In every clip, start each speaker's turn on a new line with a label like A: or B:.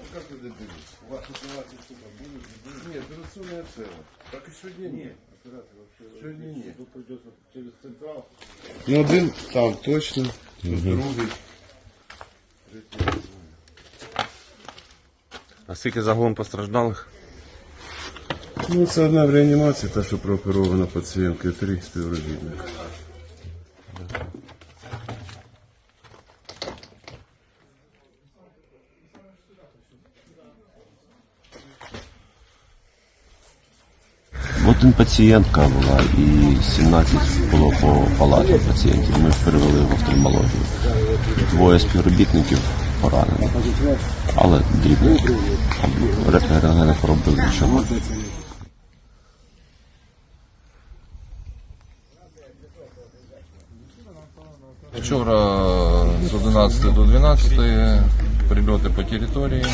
A: А как это доберись? У вас операции штука будут не будет? Нет, операционная цела. Так и сегодня нет. Оператор вообще Сегодня нет. Тут придется через централ. Ну один там точно, Другой. другий.
B: А скільки загон постраждалих?
A: Ну, це одна в реанімації, та що прооперована пацієнтка, три співробітника.
C: Один пацієнтка була і 17 було по палаті пацієнтів. Ми перевели в офтальмологію. Двоє співробітників поранені, але дрібно. Рентгени поробили нічого.
D: Вчора з 11 до 12 прильоти по території,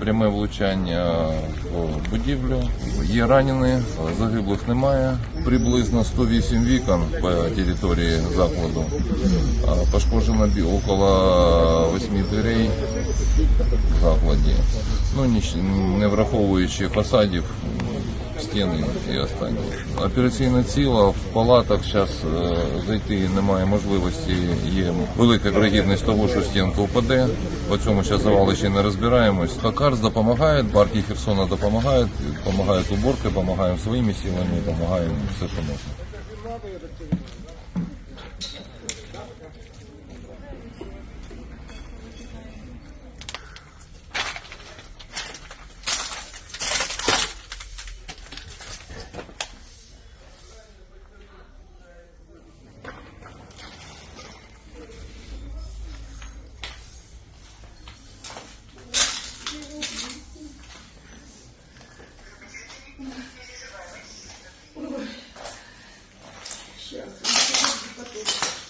D: пряме влучання в будівлю. Є ранені, загиблих немає. Приблизно 108 вікон по території закладу. Пошкоджено около 8 дверей в закладі. Ну, не враховуючи фасадів, стіни і останні. Операційне тіло в палатах зараз е, зайти немає можливості. Є велика вірогідність того, що стінка впаде. По цьому зараз завали ще не розбираємось. Токарс допомагає, парки Херсона допомагають, допомагають уборки, допомагаємо своїми силами, допомагаємо все, що можна. Сейчас, потом.